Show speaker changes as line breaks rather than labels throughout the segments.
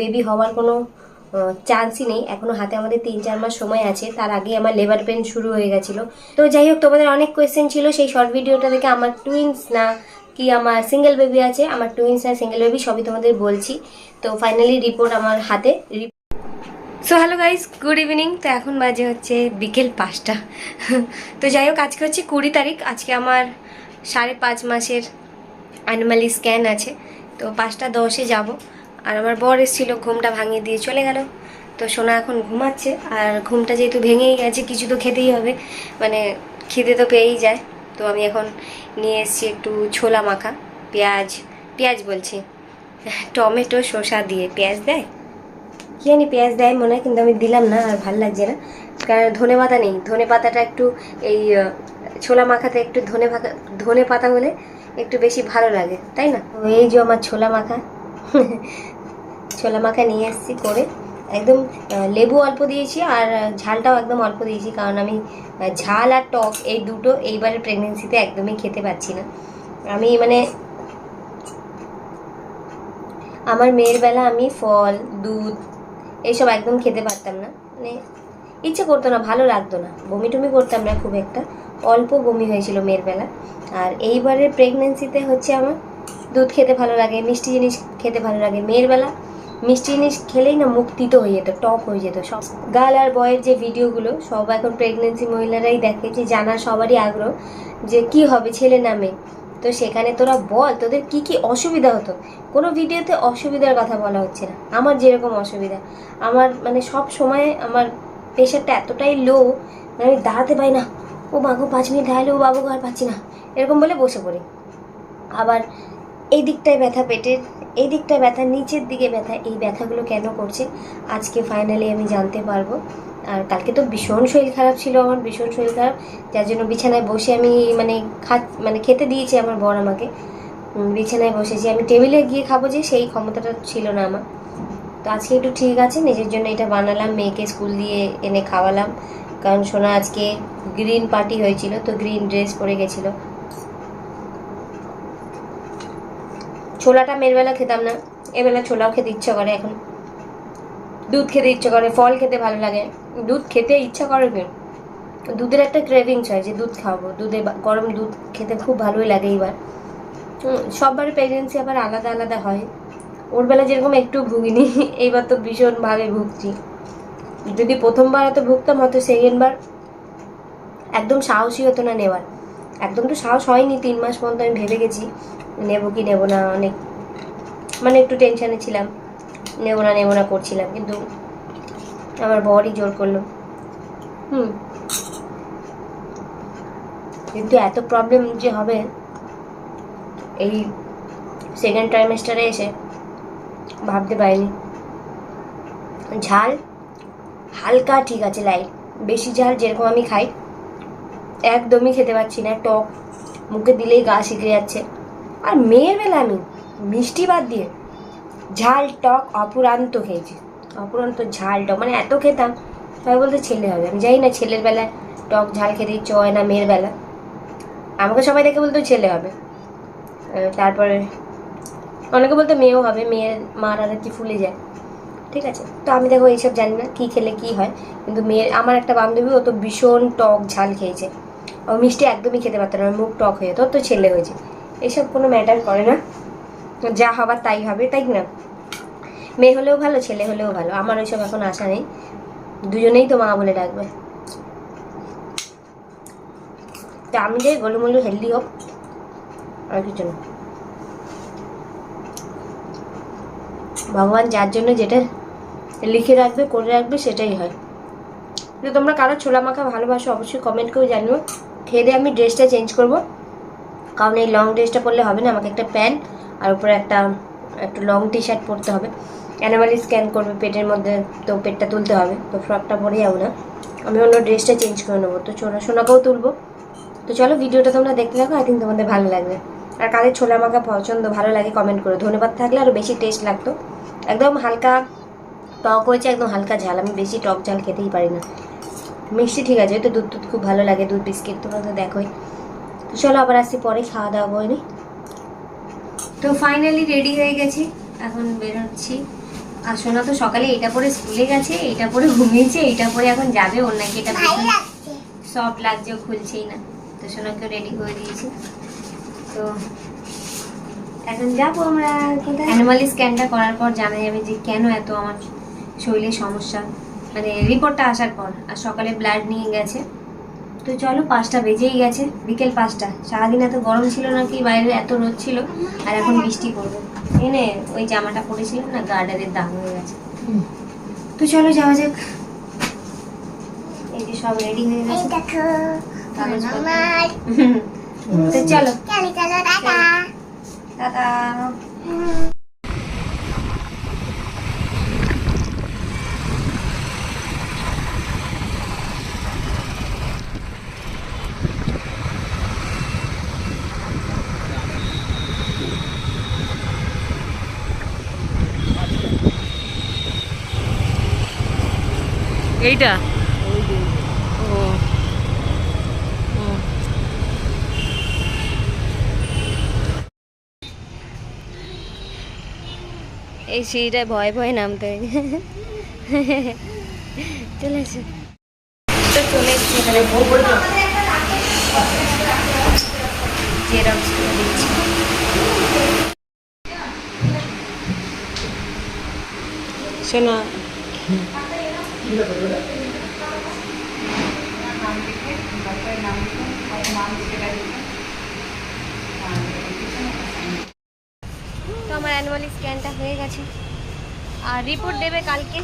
Baby হওয়ার কোনো চান্সই নেই। এখনও হাতে আমাদের তিন চার মাস সময় আছে। তার আগে আমার লেবার পেন শুরু হয়ে গেছিল। তো যাই হোক, তোমাদের অনেক কোয়েশ্চেন ছিল। সেই শর্ট ভিডিওটা দেখে আমার টুইন্স না, কি আমার সিঙ্গেল বেবি আছে, আমার টুইন্স না সিঙ্গেল বেবি সবই তোমাদের বলছি। তো ফাইনালি রিপোর্ট আমার হাতে। So hello guys good evening তো এখন বাজে হচ্ছে বিকেল পাঁচটা। তো যাই হোক, আজকে হচ্ছে কুড়ি তারিখ। আজকে আমার সাড়ে পাঁচ মাসের অ্যানিমালি স্ক্যান আছে। তো পাঁচটা দশে যাব। আর আমার বর এসেছিল, ঘুমটা ভাঙিয়ে দিয়ে চলে গেল। তো সোনা এখন ঘুমাচ্ছে, আর ঘুমটা যেহেতু ভেঙেই গেছে, কিছু তো খেতেই হবে। মানে খিদে তো পেয়েই যায়। তো আমি এখন নিয়ে এসেছি একটু ছোলা মাখা, পেঁয়াজ পেঁয়াজ বলছি। টমেটো, শসা দিয়ে। পেঁয়াজ দেয়? কি জানি পেঁয়াজ দেয় মনে হয়, কিন্তু আমি দিলাম না, আর ভালো লাগছে না। কারণ ধনে পাতা নেই। ধনে পাতাটা একটু এই ছোলা মাখাতে একটু ধনে পাতা ধনে পাতা হলে একটু বেশি ভালো লাগে, তাই না? এই যে আমার ছোলা মাখা ছোলা মাখা নিয়ে এসেছি করে। একদম লেবু অল্প দিয়েছি আর ঝালটাও একদম অল্প দিয়েছি কারণ আমি ঝাল আর টক এই দুটো এইবারের প্রেগনেন্সিতে একদমই খেতে পাচ্ছি না। আমি মানে আমার মেয়ের বেলা আমি ফল, দুধ এইসব একদম খেতে পারতাম না। মানে ইচ্ছে করতো না, ভালো লাগতো না। বমি টমি করতাম না খুব একটা। অল্প বমি হয়েছিল মেয়ের বেলা। আর এইবারের প্রেগনেন্সিতে হচ্ছে আমার দুধ খেতে ভালো লাগে, মিষ্টি জিনিস খেতে ভালো লাগে। মেয়ের বেলা মিষ্টি জিনিস খেলেই না মুখ তিতো হয়ে যেত টপ হয়ে যেত। সব গার্ল আর বয়ের যে ভিডিওগুলো, সব এখন প্রেগনেন্সি মহিলারাই দেখে যে জানার সবারই আগ্রহ যে কি হবে ছেলে না মেয়ে। তো সেখানে তোরা বল, তোদের কি কি অসুবিধা হতো? কোনো ভিডিওতে অসুবিধার কথা বলা হচ্ছে না। আমার যেরকম অসুবিধা, আমার মানে সব সময় আমার প্রেশারটা এতটাই লো আমি দাঁড়াতে পারি না। ও বাবু, পাঁচ মিনিট দাঁড়ালে ও বাবু আর পাচ্ছি না। এরকম বলে বসে পড়ি। আবার এই দিকটায় ব্যথা পেটের এই দিকটা ব্যথা, নিচের দিকে ব্যথা, এই ব্যথাগুলো কেন করছে? আজকে ফাইনালি আমি জানতে পারব। আর কালকে তো ভীষণ শরীর খারাপ ছিল আমার, ভীষণ শরীর খারাপ। যার জন্য বিছানায় বসে আমি মানে খা মানে খেতে দিয়েছি আমার বর আমাকে। বিছানায় বসেছি। আমি টেবিলে গিয়ে খাব যে সেই ক্ষমতাটা ছিল না আমার। তো আজকে একটু ঠিক আছে, নিজের জন্য এটা বানালাম, মেয়েকে স্কুল দিয়ে এনে খাওয়ালাম। কারণ সোনা আজকে গ্রিন পার্টি হয়েছিল, তো গ্রিন ড্রেস পরে গেছিল। ছোলাটা মেয়ের বেলা খেতাম না। এবেলা ছোলাও খেতে ইচ্ছা করে এখন। দুধ খেতে ইচ্ছা করে ফল খেতে ভালো লাগে। দুধ খেতে ইচ্ছা করে কি দুধের একটা ক্রেভিংস হয় যে দুধ খাব। দুধে গরম দুধ খেতে খুব ভালোই লাগে এইবার। হুম, সববারে প্রেগনেন্সি আবার আলাদা আলাদা হয়। ওর বেলা যেরকম একটু ভুগিনি এইবার তো ভীষণভাবে ভুগছি। যদি প্রথমবার হয়তো ভুগতাম হয়তো সেকেন্ডবার একদম সাহসী হতো না নেওয়ার। একদম তো সাহস হয়নি তিন মাস পর্যন্ত আমি ভেবে গেছি। নেব কি নেব না, অনেক মানে একটু টেনশানে ছিলাম। নেব না নেব না করছিলাম, কিন্তু আমার বরই জোর করল। হুম। কিন্তু এত প্রবলেম যে হবে, এই সেকেন্ড ট্রাইমেস্টারে এসে ভাবতে পারিনি। ঝাল, হালকা ঠিক আছে লাইট বেশি ঝাল যেরকম আমি খাই, একদমই খেতে পাচ্ছি না, টক। মুখে দিলেই গা শিখে যাচ্ছে। আর মেয়ের বেলা আমি মিষ্টি বাদ দিয়ে ঝাল, টক, অপুরান্ত খেয়েছি। অপুরান্ত ঝাল, টক মানে এত খেতাম সবাই বলতে ছেলে হবে। আমি জানি না ছেলের বেলায় টক, ঝাল খেতে ইচ্ছে হয় না মেয়ের বেলা। আমাকে সবাই দেখে বলতো ছেলে হবে। তারপরে অনেকে বলতো মেয়েও হবে, মেয়ের মার কি ফুলে যায়। ঠিক আছে? তো আমি দেখো এইসব জানি না কী খেলে কী হয়। কিন্তু মেয়ের, আমার একটা বান্ধবী, ও তো ভীষণ টক ঝাল খেয়েছে। ও মিষ্টি একদমই খেতে পারতো না মুখ টক হয়ে ওর তো ছেলে হয়েছে। এসব কোনো ম্যাটার করে না। যা হবার তাই হবে, তাই না? মেয়ে হলেও ভালো, ছেলে হলেও ভালো। আমার ওইসব এখন আশা নেই। দুজনেই তো মা বলে ডাকবে। তা আমি যে গোলুমলু হেলদি হোক, আর কিছু না। ভগবান যার জন্য যেটা লিখে রাখবে, করে রাখবে, সেটাই হয়। যদি তোমরা কারও ছোলা মাখা ভালোবাসো, অবশ্যই কমেন্ট করে জানিও। খেয়ে দিয়ে আমি ড্রেসটা চেঞ্জ করব। কারণ এই লং ড্রেসটা পরলে হবে না, আমাকে একটা প্যান্ট আর উপরে একটা, একটু লং টি শার্ট পরতে হবে। অ্যানিমালি স্ক্যান করবে পেটের মধ্যে, তো পেটটা তুলতে হবে, তো ফ্রকটা পরে যাব না। আমি অন্য ড্রেসটা চেঞ্জ করে নেব। তো ছোনা সোনাকেও তুলবো। তো চলো ভিডিওটা তোমরা দেখতে থাকো আই থিঙ্ক তোমাদের ভালো লাগবে। আর কাদের ছোলা মাখা পছন্দ, ভালো লাগে কমেন্ট করো। ধন্যবাদ থাকলে আরও বেশি টেস্ট লাগতো। একদম হালকা টক হয়েছে, একদম হালকা ঝাল। আমি বেশি টক ঝাল খেতেই পারি না। মিষ্টি ঠিক আছে তো দুধ দুধ খুব ভালো লাগে দুধ বিস্কিট তোমরা তো দেখোই। চলো আবার আসছি পরে খাওয়া দাওয়া করে নি। তো ফাইনালি রেডি হয়ে গেছি। এখন বেরোচ্ছি। আর সোনা তো সকালে এটা পরে স্কুলে গেছে এটা পরে ঘুমিয়েছে এটা পরে এখন যাবে ওর নাকি এটা সফট লাগছে। ও খুলছেই না। তো সোনাকে রেডি করে দিয়েছি। তো এখন যাব আমরা অ্যানিমাল স্ক্যানটা করার পর জানা যাবে যে কেন এত আমার শরীরে সমস্যা। মানে রিপোর্টটা আসার পর। আর সকালে ব্লাড নিয়ে গেছে। তো চলো পাঁচটা বেজেই গেছে বিকেল পাঁচটা। সারাদিন এত গরম ছিল নাকি বাইরে এত রোদ ছিল আর এখন বৃষ্টি পড়বে। এনে ওই জামাটা পরেছিলাম না গার্ডারের দাম হয়ে গেছে। তো চলো যাওয়া যাক। এই যে সব রেডি হয়ে গেছে। তো চলো।
টাটা।
এইটা? ও।
এই সিঁড়িটায় ভয় ভয় নামতে চলে এসে তো চলে এসেছি এখানে জেরক্স করে দিচ্ছি।
শোনা
তো আমার অ্যানুয়াল স্ক্যানটা হয়ে গেছে। আর রিপোর্ট দেবে কালকে।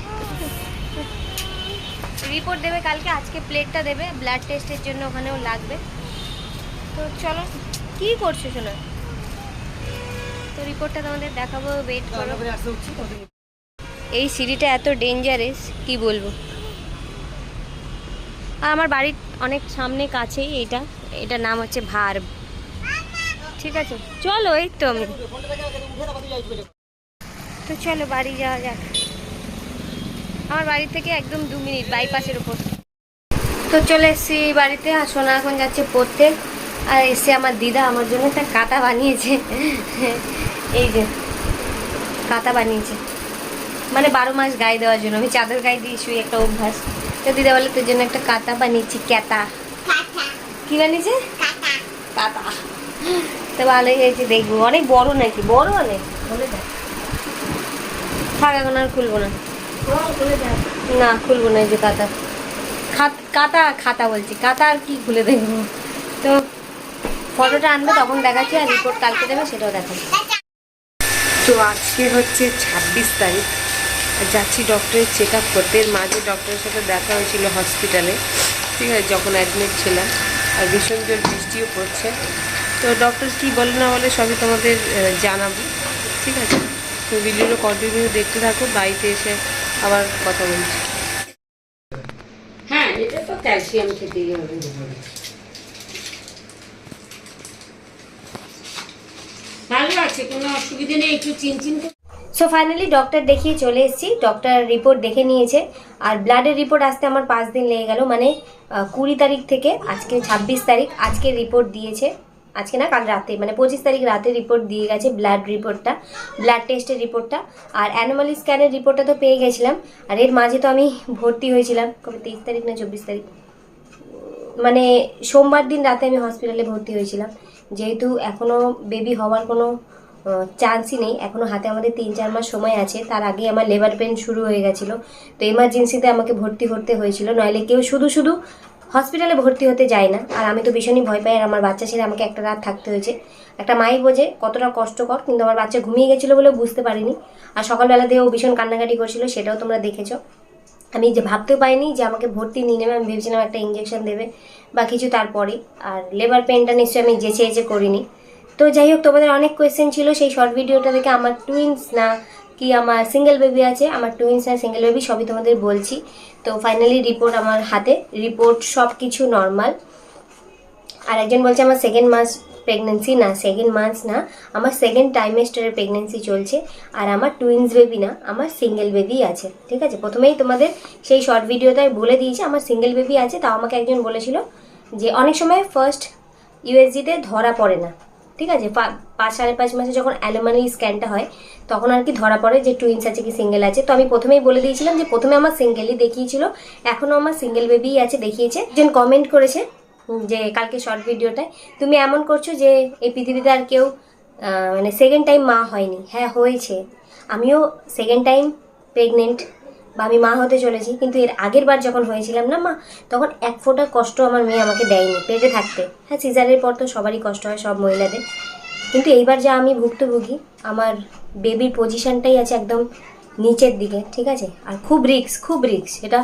রিপোর্ট দেবে কালকে আজকে প্লেটটা দেবে। ব্লাড টেস্টের জন্য ওখানেও লাগবে। তো চলো কি করছ শোনো? তো রিপোর্টটা তোমাদের দেখাবো ওয়েট করো। এই সিঁড়িটা এত ডেঞ্জারাস কি বলব? আর আমার বাড়ির অনেক সামনে কাছেই এটা, এটার নাম হচ্ছে ভার ঠিক আছে, চলো এই তো আমি। তো চলো বাড়ি যাওয়া যাক। আমার বাড়ি থেকে একদম দু মিনিট বাইপাসের উপর। তো চলে এসেছি বাড়িতে, আর সোনা এখন যাচ্ছে পড়তে। আর এসে আমার দিদা আমার জন্য একটা কাতা বানিয়েছে। এই যে কাতা বানিয়েছে। মানে বারো মাস গায়ে দেওয়ার জন্য। আমি চাদর গায়ে দিয়ে শুই একটা অভ্যাস। তো দিদা বলে তোর জন্য একটা কাতা বানিয়েছি ক্যাতা। কি বানিয়েছে? কাতা তো ভালোই হয়েছে দেখব। অনেক বড় নাকি? বড় অনেক? বলে দেখ। থাক এখন আর খুলবো না। না খুলবো না এই যে কাতা খাত- কাতা খাতা বলছি। কাতা আর কি খুলে দেখব? তো ফটোটা আনবে তখন দেখাচ্ছি আর রিপোর্ট কালকে দেবে সেটাও দেখাবো
তো আজকে হচ্ছে ছাব্বিশ তারিখ। যাচ্ছি ডক্টরের চেক আপ করতে। এর মাঝে ডক্টরের সাথে দেখা হয়েছিল হসপিটালে ঠিক আছে, যখন অ্যাডমিট ছিলাম। আর ভীষণ জোর বৃষ্টিও পড়ছে। তো ডক্টর কী বলে না বলে সবই তোমাদের জানাব। ঠিক আছে? তো ভিডিওটা কন্টিনিউ দেখতে থাকো, বাড়িতে এসে আবার কথা বলছি। হ্যাঁ এটা তো ক্যালসিয়াম খেতেই হবে। ভালো আছে? কোনো অসুবিধা নেই? একটু চিনচিন
সো ফাইনালি ডক্টর দেখিয়ে চলে এসেছি। ডক্টর রিপোর্ট দেখে নিয়েছে। আর ব্লাডের রিপোর্ট আসতে আমার পাঁচ দিন লেগে গেল। মানে কুড়ি তারিখ থেকে আজকে ছাব্বিশ তারিখ আজকে রিপোর্ট দিয়েছে। আজকে না, কাল রাতে মানে পঁচিশ তারিখ রাতে রিপোর্ট দিয়ে গেছে ব্লাড রিপোর্টটা ব্লাড টেস্টের রিপোর্টটা আর অ্যানিমাল স্ক্যানের রিপোর্টটা তো পেয়ে গেছিলাম। আর এর মাঝে তো আমি ভর্তি হয়েছিলাম। কবে? তেইশ তারিখ না চব্বিশ তারিখ। মানে সোমবার দিন রাতে আমি হসপিটালে ভর্তি হয়েছিলাম। যেহেতু এখনও বেবি হওয়ার কোনো চান্সই নেই। এখনও হাতে আমাদের তিন, চার মাস সময় আছে। তার আগে আমার লেবার পেন শুরু হয়ে গেছিল। তো এমার্জেন্সিতে আমাকে ভর্তি করতে হয়েছিল। নইলে কেউ শুধু শুধু হসপিটালে ভর্তি হতে যায় না। আর আমি তো ভীষণই ভয় পাই। আর আমার বাচ্চা ছেড়ে আমাকে একটা রাত থাকতে হয়েছে। একটা মাই বোঝে, কতটা কষ্টকর, কিন্তু আমার বাচ্চা ঘুমিয়ে গেছিল বলে বুঝতে পারিনি। আর সকালবেলা দিয়েও ভীষণ কান্নাকাটি করছিল, সেটাও তোমরা দেখেছ। আমি যে ভাবতেও পারিনি যে আমাকে ভর্তি নিয়ে নেবে। আমি ভেবেছিলাম একটা ইঞ্জেকশন দেবে বা কিছু তারপরে আর লেবার পেনটা নিশ্চয়ই আমি যেচে যেচে করিনি। তো যাই হোক, তোমাদের অনেক কোয়েশ্চেন ছিল। সেই শর্ট ভিডিওটা দেখে আমার টুইন্স না, কি আমার সিঙ্গেল বেবি আছে, আমার টুইন্স না সিঙ্গেল বেবি সবই তোমাদের বলছি। তো ফাইনালি রিপোর্ট আমার হাতে। রিপোর্ট সব কিছু নর্মাল আর একজন বলছে, আমার সেকেন্ড মাস প্রেগনেন্সি না সেকেন্ড মান্থ না, আমার সেকেন্ড টাইমেস্টারের প্রেগনেন্সি চলছে, আর আমার টুইন্স বেবি না, আমার সিঙ্গেল বেবি আছে। ঠিক আছে? প্রথমেই তোমাদের সেই শর্ট ভিডিওটায় বলে দিয়েছি, আমার সিঙ্গেল বেবি আছে। তাও আমাকে একজন বলেছিল যে, অনেক সময় ফার্স্ট ইউএসজিতে ধরা পড়ে না। ঠিক আছে? পাঁচ, সাড়ে পাঁচ মাসে যখন অ্যালোমানি স্ক্যানটা হয়, তখন আর কি ধরা পড়ে যে টুইন্স আছে কি সিঙ্গেল আছে। তো আমি প্রথমেই বলে দিয়েছিলাম যে প্রথমে আমার সিঙ্গেলই দেখিয়েছিল এখনও আমার সিঙ্গেল বেবিই আছে, দেখিয়েছে। একজন কমেন্ট করেছে যে কালকে শর্ট ভিডিওটায় তুমি এমন করছ যে এই পৃথিবীতে আর কেউ মানে সেকেন্ড টাইম মা হয়নি। হ্যাঁ হয়েছে। আমিও সেকেন্ড টাইম প্রেগনেন্ট বা আমি মা হতে চলেছি, কিন্তু এর আগের বার যখন হয়েছিলাম না মা, তখন এক ফোঁটা কষ্ট আমার মেয়ে আমাকে দেয়নি, পেটে থাকতে। হ্যাঁ সিজারের পর তো সবারই কষ্ট হয়, সব মহিলাদের। কিন্তু এইবার যা আমি ভুক্তভোগী, আমার বেবির পজিশনটাই আছে একদম নিচের দিকে, ঠিক আছে? আর খুব রিক্স খুব রিক্স এটা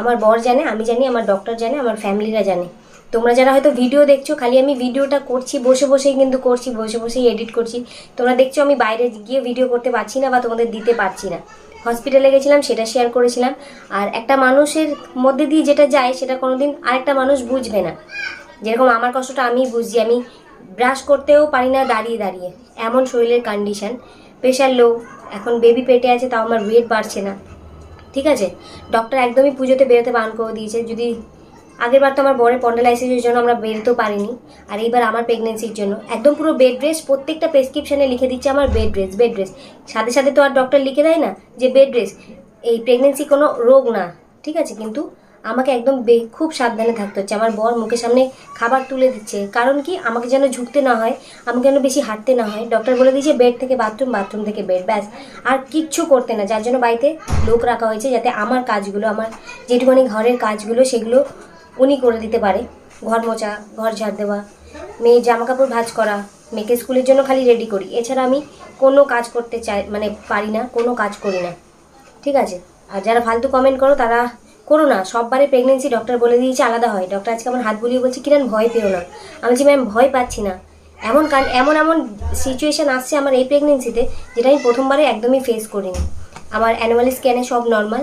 আমার বর জানে, আমি জানি, আমার ডক্টর জানে, আমার ফ্যামিলিরা জানে। তোমরা যারা হয়তো ভিডিও দেখছ, খালি আমি ভিডিওটা করছি, বসে বসেই কিন্তু করছি, বসে বসেই এডিট করছি, তোমরা দেখছ আমি বাইরে গিয়ে ভিডিও করতে পারছি না বা তোমাদের দিতে পারছি না। হসপিটালে গেছিলাম, সেটা শেয়ার করেছিলাম। আর একটা মানুষের মধ্যে দিয়ে যেটা যায়, সেটা কোনোদিন আরেকটা মানুষ বুঝবে না। যেরকম আমার কষ্টটা আমি বুঝি, আমি ব্রাশ করতেও পারি না দাঁড়িয়ে দাঁড়িয়ে। এমন শরীরের কন্ডিশান প্রেশার লো এখন বেবি পেটে আছে, তাও আমার ওয়েট বাড়ছে না। ঠিক আছে? ডক্টর একদমই পুজোতে বেরোতে বান করে দিয়েছে। যদি আগেরবার তো আমার বরের পন্ডালাইসিসের জন্য আমরা বেরোতেও পারিনি, আর এইবার আমার প্রেগনেন্সির জন্য। একদম পুরো বেড রেস্ট প্রত্যেকটা প্রেসক্রিপশানে লিখে দিচ্ছে আমার বেড রেস্ট বেড রেস্ট সাথে সাথে তো আর ডক্টর লিখে দেয় না যে বেড রেস্ট এই প্রেগনেন্সি কোনো রোগ না, ঠিক আছে? কিন্তু আমাকে একদম বে- খুব সাবধানে থাকতে হচ্ছে। আমার বর মুখের সামনে খাবার তুলে দিচ্ছে। কারণ কি? আমাকে যেন ঝুঁকতে না হয়, আমাকে যেন বেশি হাঁটতে না হয়। ডক্টর বলে দিয়েছে বেড থেকে বাথরুম বাথরুম থেকে বেড ব্যাস। আর কিচ্ছু করতে না। যার জন্য বাড়িতে লোক রাখা হয়েছে যাতে আমার কাজগুলো, আমার যেটুকুনি ঘরের কাজগুলো, সেগুলো উনি করে দিতে পারে। ঘর মোছা, ঘর ঝাড় দেওয়া, মেয়ের জামা কাপড় ভাঁজ করা, মেয়েকে স্কুলের জন্য খালি রেডি করি। এছাড়া আমি কোনো কাজ করতে চাই মানে পারি না, কোনো কাজ করি না। ঠিক আছে? আর যারা ফালতু কমেন্ট করো, তারা করো না। সববারে প্রেগনেন্সি ডক্টর বলে দিয়েছে, আলাদা হয়। ডক্টর আজকে আমার হাত বুলিয়ে বলছে, কিরণ ভয় পেও না। আমি বলছি ম্যাম ভয় পাচ্ছি না। এমন কান, এমন এমন সিচুয়েশান আসছে আমার এই প্রেগনেন্সিতে যেটা আমি প্রথমবারে একদমই ফেস করিনি। আমার অ্যানুয়াল স্ক্যানে সব নর্মাল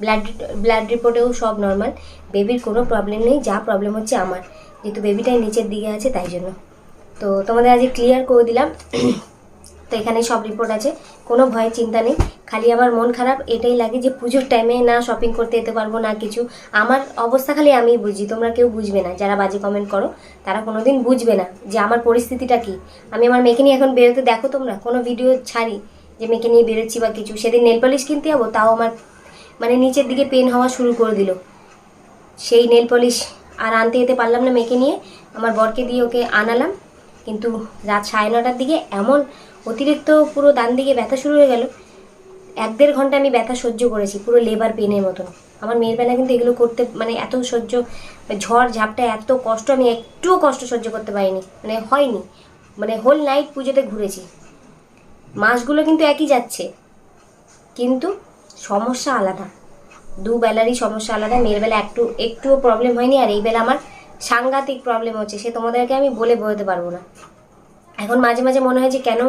ব্লাড ব্লাড রিপোর্টেও সব নর্মাল বেবির কোনো প্রবলেম নেই, যা প্রবলেম হচ্ছে আমার। যেহেতু বেবিটাই নিচের দিকে আছে, তাই জন্য। তো তোমাদের আজকে ক্লিয়ার করে দিলাম। তো এখানে সব রিপোর্ট আছে। কোনো ভয়ের চিন্তা নেই। খালি আমার মন খারাপ, এটাই লাগে যে পুজোর টাইমে না শপিং করতে যেতে পারব, না কিছু। আমার অবস্থা খালি আমিই বুঝি, তোমরা কেউ বুঝবে না। যারা বাজে কমেন্ট করো, তারা কোনো দিন বুঝবে না যে আমার পরিস্থিতিটা কি। আমি আমার মেয়েকে নিয়ে এখন বেরোতে, দেখো তোমরা, কোনো ভিডিও ছাড়ি যে মেয়েকে নিয়ে বেরোচ্ছি বা কিছু। সেদিন নেল পলিশ কিনতে যাব, তাও আমার মানে নিচের দিকে পেন হওয়া শুরু করে দিল। সেই নেল পলিশ আর আনতে যেতে পারলাম না মেয়েকে নিয়ে। আমার বরকে দিয়ে ওকে আনালাম। কিন্তু রাত সাড়ে নটার দিকে এমন অতিরিক্ত পুরো ডান দিকে ব্যথা শুরু হয়ে গেল। এক দেড় ঘণ্টা আমি ব্যথা সহ্য করেছি, পুরো লেবার পেনের মতন। আমার মেয়ের বেলা কিন্তু এগুলো করতে মানে এত সহ্য, ঝড় ঝাপটা, এত কষ্ট আমি একটুও কষ্ট সহ্য করতে পারিনি। মানে হয়নি। মানে হোল নাইট পুজোতে ঘুরেছি। মাসগুলো কিন্তু একই যাচ্ছে। কিন্তু সমস্যা আলাদা। দু বেলারই সমস্যা আলাদা, মেয়ের বেলা একটু, একটুও প্রবলেম হয়নি আর এই বেলা আমার সাংঘাতিক প্রবলেম হচ্ছে, সে তোমাদেরকে আমি বলে বোঝাতে পারব না। এখন মাঝে মাঝে মনে হয় যে কেন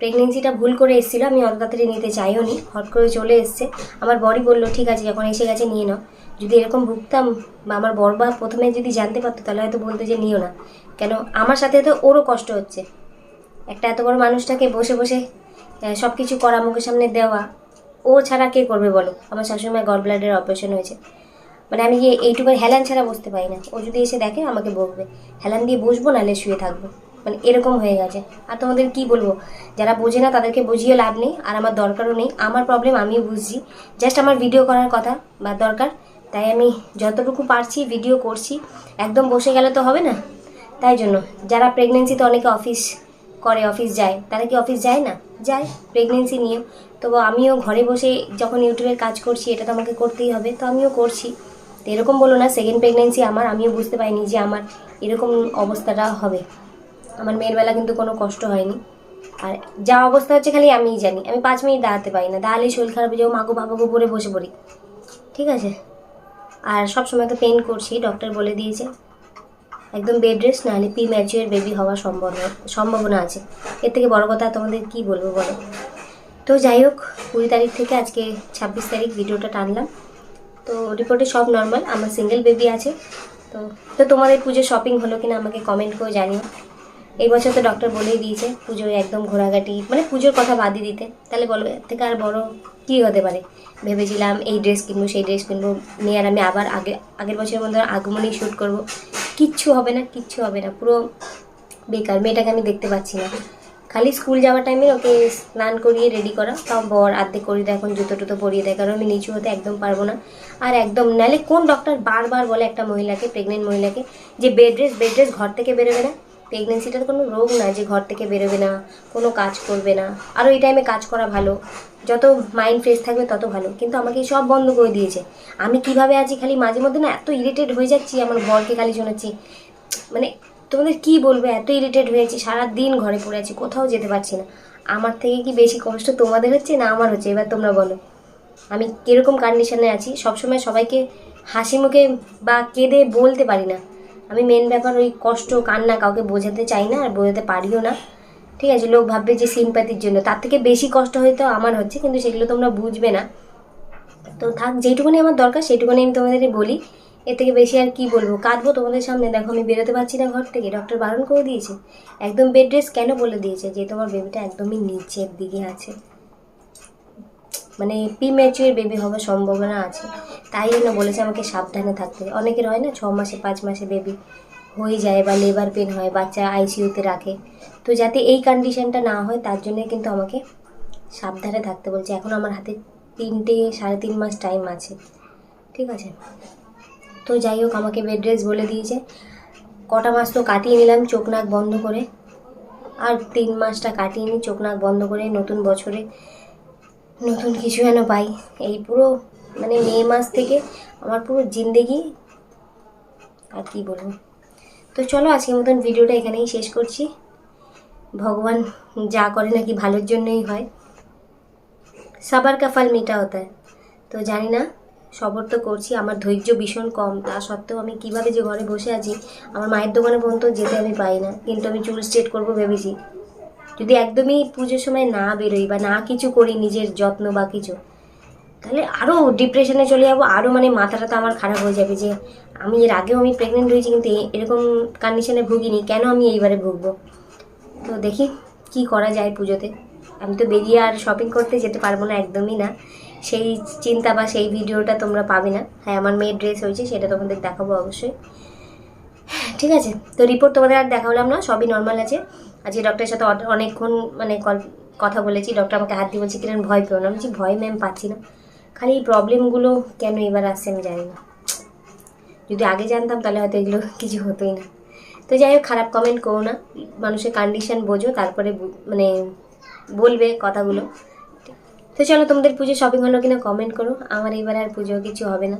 প্রেগনেন্সিটা ভুল করে এসেছিল, আমি অত তাড়াতাড়ি নিতে চাইও নি, হট করে চলে এসছে। আমার বড়ি বলল, ঠিক আছে, যখন এসে গেছে নিয়ে নাও। যদি এরকম ভুগতাম, বা আমার বড় বা প্রথমে যদি জানতে পারতো, তাহলে হয়তো বলতে যে নিও না। কেন, আমার সাথে তো ওরও কষ্ট হচ্ছে। একটা এত বড় মানুষটাকে বসে বসে সব কিছু করা, মুখের সামনে দেওয়া ও ছাড়া কে করবে বলো? আমার শাশুড়িমার গড ব্লাডের অপারেশন হয়েছে। মানে আমি এইটুকু হেলান ছাড়া বসতে পারি না? ও যদি এসে দেখে, আমাকে বকবে। হেলান দিয়ে বসবো, নাহলে শুয়ে থাকব। মানে এরকম হয়ে গেছে। আর তোমাদের কি বলব? যারা বোঝে না, তাদেরকে বুঝিয়ে লাভ নেই। আর আমার দরকারও নেই। আমার প্রবলেম আমিও বুঝছি। জাস্ট আমার ভিডিও করার কথা বা দরকার। তাই আমি যতটুকু পারছি ভিডিও করছি। একদম বসে গেলে তো হবে না। তাই জন্য, যারা প্রেগনেন্সিতে অনেকে অফিস করে অফিস যায়। তারা কি অফিস যায় না? যায় প্রেগনেন্সি নিয়ে। তবু আমিও ঘরে বসে যখন ইউটিউবের কাজ করছি, এটা তো আমাকে করতেই হবে। তো আমিও করছি। তো এরকম বলো না সেকেন্ড প্রেগনেন্সি আমার, আমিও বুঝতে পারিনি যে আমার এরকম অবস্থাটা হবে। আমার মেয়ের বেলা কিন্তু কোনো কষ্ট হয়নি। আর যা অবস্থা হচ্ছে খালি আমিই জানি। আমি পাঁচ মিনিট দাঁড়াতে পারি না। দাঁড়ালেই শরীর খারাপ হয়ে যাব মাগো বাবাগো পরে বসে পড়ি। ঠিক আছে? আর সব সময় তো পেন করছি ডক্টর বলে দিয়েছে। একদম বেড রেস্ট নাহলে প্রি ম্যাচিওর বেবি হওয়ার সম্ভাবনা সম্ভাবনা আছে। এর থেকে বড় কথা তোমাদের কি বলব বলো? তো যাই হোক, কুড়ি তারিখ থেকে আজকে ছাব্বিশ তারিখ ভিডিওটা টানলাম। তো রিপোর্টে সব নর্মাল আমার সিঙ্গেল বেবি আছে। তো তো তোমাদের পুজো শপিং হলো কিনা আমাকে কমেন্ট করে জানিও। এই বছর তো ডক্টর বলেই দিয়েছে, পুজোয় একদম ঘোরাঘাটি মানে পুজোর কথা বাদই দিতে। তাহলে বলো, এর থেকে আর বড় কী হতে পারে? ভেবেছিলাম এই ড্রেস কিনবো, সেই ড্রেস কিনবো। নিয়ে আর আমি আবার আগে, আগের বছরের মধ্যে আগমনেই শ্যুট করব। কিচ্ছু হবে না, কিচ্ছু হবে না, পুরো বেকার, মেয়েটাকে আমি দেখতে পাচ্ছি না। খালি স্কুল যাওয়ার টাইমে ওকে স্নান করিয়ে রেডি করা, তাও বর আর্ধেক করিয়ে দেয়, এখন জুতো টুতো পরিয়ে দেয়, কারণ আমি নিচু হতে একদম পারব না। আর একদম নালে কোন ডক্টর বারবার বলে একটা মহিলাকে প্রেগনেন্ট মহিলাকে, যে বেড রেস্ট বেড রেস্ট ঘর থেকে বেরোবে না? প্রেগনেন্সিটা তো কোনো রোগ না যে ঘর থেকে বেরোবে না, কোনো কাজ করবে না। আরও এই টাইমে কাজ করা ভালো। যত মাইন্ড ফ্রেশ থাকবে তত ভালো। কিন্তু আমাকে সব বন্ধ করে দিয়েছে। আমি কীভাবে আছি খালি মাঝে মধ্যে না এত ইরিটেট হয়ে যাচ্ছি, আমার বরকে খালি শোনাচ্ছি। মানে তোমাদের কি বলব? এত ইরিটেট হয়েছি সারা দিন ঘরে পড়ে আছি, কোথাও যেতে পারছি না। আমার থেকে কি বেশি কষ্ট তোমাদের হচ্ছে না আমার হচ্ছে? এবার তোমরা বলো। আমি কীরকম কন্ডিশনে আছি? সবসময় সবাইকে হাসি মুখে বা কেঁদে বলতে পারি না। আমি মেন ব্যাপার ওই কষ্ট, কান্না কাউকে বোঝাতে চাই না আর বোঝাতে পারিও না। ঠিক আছে, লোক ভাববে যে সিম্প্যাথির জন্য। তার থেকে বেশি কষ্ট হয়তো আমার হচ্ছে, কিন্তু সেগুলো তোমরা বুঝবে না। তো থাক যেটুকুনি আমার দরকার, সেটুকুনি আমি তোমাদের বলি। এর থেকে বেশি আর কি বলব? কাঁদবো তোমাদের সামনে। দেখো, আমি বেরোতে পারছি না ঘর থেকে। ডক্টর বারণ করে দিয়েছে। একদম বেড রেস্ট কেন বলে দিয়েছে? যে তোমার বেবিটা একদমই নিচের দিকে আছে। মানে প্রিম্যাচুয়ার বেবি হওয়ার সম্ভাবনা আছে। তাই জন্য বলেছে আমাকে সাবধানে থাকতে। অনেকের হয় না, ছ মাসে, পাঁচ মাসে বেবি হয়ে যায় বা লেবার পেন হয়, বাচ্চা আইসিইউতে রাখে। তো যাতে এই কন্ডিশনটা না হয়, তার জন্য কিন্তু আমাকে সাবধানে থাকতে বলছে। এখন আমার হাতে তিনটে, সাড়ে তিন মাস টাইম আছে। ঠিক আছে? তো যাই হোক, আমাকে বেড রেস্ট বলে দিয়েছে। কটা মাস তো কাটিয়ে নিলাম, চোখ নাক বন্ধ করে। আর তিন মাসটা কাটিয়ে নিই, চোখ নাক বন্ধ করে নতুন বছরে নতুন কিছু যেন পাই। এই পুরো মানে মে মাস থেকে আমার পুরো জিন্দেগি। আর কি বলব? তো চলো আজকের মতন ভিডিওটা এখানেই শেষ করছি। ভগবান যা করে নাকি ভালোর জন্যই হয়। সাবার কাফাল ফল মিঠা হতা তো জানি না, সবর তো করছি, আমার ধৈর্য ভীষণ কম। তা সত্ত্বেও আমি কীভাবে যে ঘরে বসে আছি, আমার মায়ের দোকানে পর্যন্ত যেতে আমি পাই না। কিন্তু আমি চুল স্ট্রেট করব ভেবেছি। যদি একদমই পুজোর সময় না বেরোই বা না কিছু করি নিজের যত্ন বা কিছু, তাহলে আরও ডিপ্রেশনে চলে যাব আরও মানে মাথাটা তো আমার খারাপ হয়ে যাবে যে আমি এর আগেও আমি প্রেগনেন্ট হয়েছি কিন্তু এরকম কন্ডিশনে ভুগিনি, কেন আমি এইবারে ভুগবো? তো দেখি কি করা যায় পুজোতে। আমি তো বেরিয়ে আর শপিং করতে যেতে পারব না, একদমই না। সেই চিন্তা বা সেই ভিডিওটা তোমরা পাবে না। হ্যাঁ আমার মেয়ের ড্রেস হয়েছে, সেটা তোমাদের দেখাবো অবশ্যই। ঠিক আছে, তো রিপোর্ট তোমাদের আর দেখালাম না, সবই নর্মাল আছে। আজকে ডক্টরের সাথে অনেকক্ষণ মানে কথা বলেছি ডক্টর আমাকে হাত দিয়ে বলছে, কিরণ, ভয় পেও না। আমি ভয় ম্যাম পাচ্ছি না। খালি এই প্রবলেমগুলো কেন এবার আসছে আমি জানি না। যদি আগে জানতাম তাহলে হয়তো এগুলো কিছু হতোই না। তো যাই হোক, খারাপ কমেন্ট করো না। মানুষের কন্ডিশন বোঝো, তারপরে মানে বলবে কথাগুলো। তো চলো, তোমাদের পুজো শপিং হলো কিনা কমেন্ট করো। আমার এবার আর পুজো কিছু হবে না।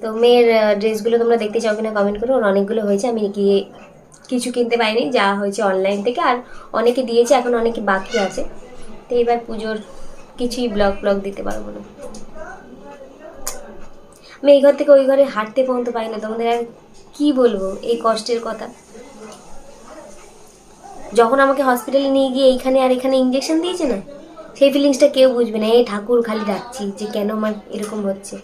তো মেয়ের ড্রেসগুলো তোমরা দেখতে চাও কিনা কমেন্ট করো। ওর অনেকগুলো হয়েছে, আমি গিয়ে কিছু কিনতে পাইনি যা হয়েছে অনলাইন থেকে আর অনেকে দিয়েছে, এখন অনেকে বাকি আছে। তো এবার পুজোর কিছুই ব্লগ ব্লগ দিতে পারব না। আমি এই ঘর থেকে ওই ঘরে হাঁটতে পর্যন্ত পাই না, তোমাদের আর কি বলব, এই কষ্টের কথা। যখন আমাকে হসপিটালে নিয়ে গিয়ে এইখানে আর এখানে ইঞ্জেকশন দিয়েছে না, সেই ফিলিংসটা কেউ বুঝবে না, এই ঠাকুর খালি ডাকছি যে কেন আমার এরকম হচ্ছে।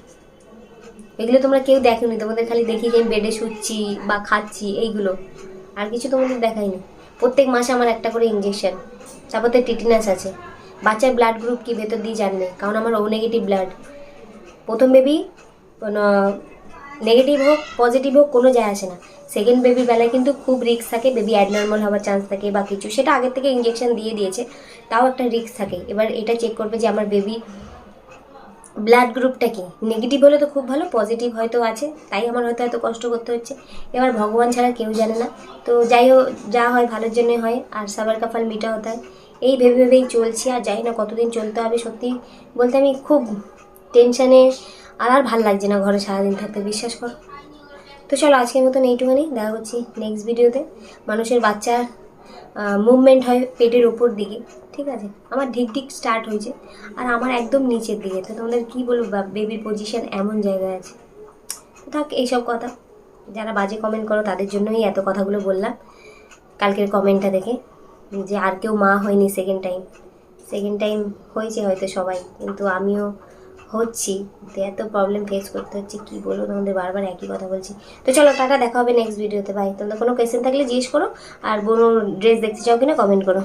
এগুলো তোমরা কেউ দেখোনি, তোমাদের খালি দেখি যে আমি বেডে শুচ্ছি বা খাচ্ছি, এইগুলো। আর কিছু তোমাদের দেখাইনি। প্রত্যেক মাসে আমার একটা করে ইঞ্জেকশন তারপরে টিটিনাস আছে। বাচ্চার ব্লাড গ্রুপ কি ভেতর দিয়ে জানবে কারণ আমার ও নেগেটিভ ব্লাড প্রথম বেবি কোনো নেগেটিভ হোক পজিটিভ হোক, কোনো যায় আসে না। সেকেন্ড বেবির বেলায় কিন্তু খুব রিস্ক থাকে বেবি অ্যাডনর্মাল হওয়ার চান্স থাকে বা কিছু। সেটা আগের থেকে ইঞ্জেকশন দিয়ে দিয়েছে, তাও একটা রিস্ক থাকে। এবার এটা চেক করবে যে আমার বেবি ব্লাড গ্রুপটা কি? নেগেটিভ হলে তো খুব ভালো পজিটিভ হয়তো আছে, তাই আমার হয়তো এত কষ্ট করতে হচ্ছে। এবার ভগবান ছাড়া কেউ জানে না। তো যাই হোক, যা হয় ভালোর জন্য হয়, আর সাবার কাফাল মিটা হতে হয় এই ভেবে ভেবেই চলছি, আর জানি না কতদিন চলতে হবে সত্যি বলতে আমি খুব টেনশানে আর আর ভালো লাগছে না ঘরে সারাদিন থাকতে, বিশ্বাস কর। তো চলো আজকের মতন এইটুখানি, দেখা করছি নেক্সট ভিডিওতে মানুষের বাচ্চার মুভমেন্ট হয় পেটের ওপর দিকে। ঠিক আছে? আমার ঢিক ঢিক স্টার্ট হয়েছে। আর আমার একদম নিচের দিকে। তো তোমাদের কী বলব বেবির পজিশন এমন জায়গায় আছে। থাক, এইসব কথা। যারা বাজে কমেন্ট করো, তাদের জন্যই এত কথাগুলো বললাম। কালকের কমেন্টটা দেখে। যে আর কেউ মা হয়নি সেকেন্ড টাইম সেকেন্ড টাইম হয়েছে হয়তো সবাই। কিন্তু আমিও হচ্ছি। তো এত প্রবলেম ফেস করতে হচ্ছে। কী বলব, তোমাদের বারবার একই কথা বলছি। তো চলো, টাটা, দেখা হবে নেক্সট ভিডিওতে ভাই তোমাদের কোনো কোয়েশ্চেন থাকলে জিজ্ঞেস করো। আর বোনো ড্রেস দেখতে চাও কিনা কমেন্ট করো।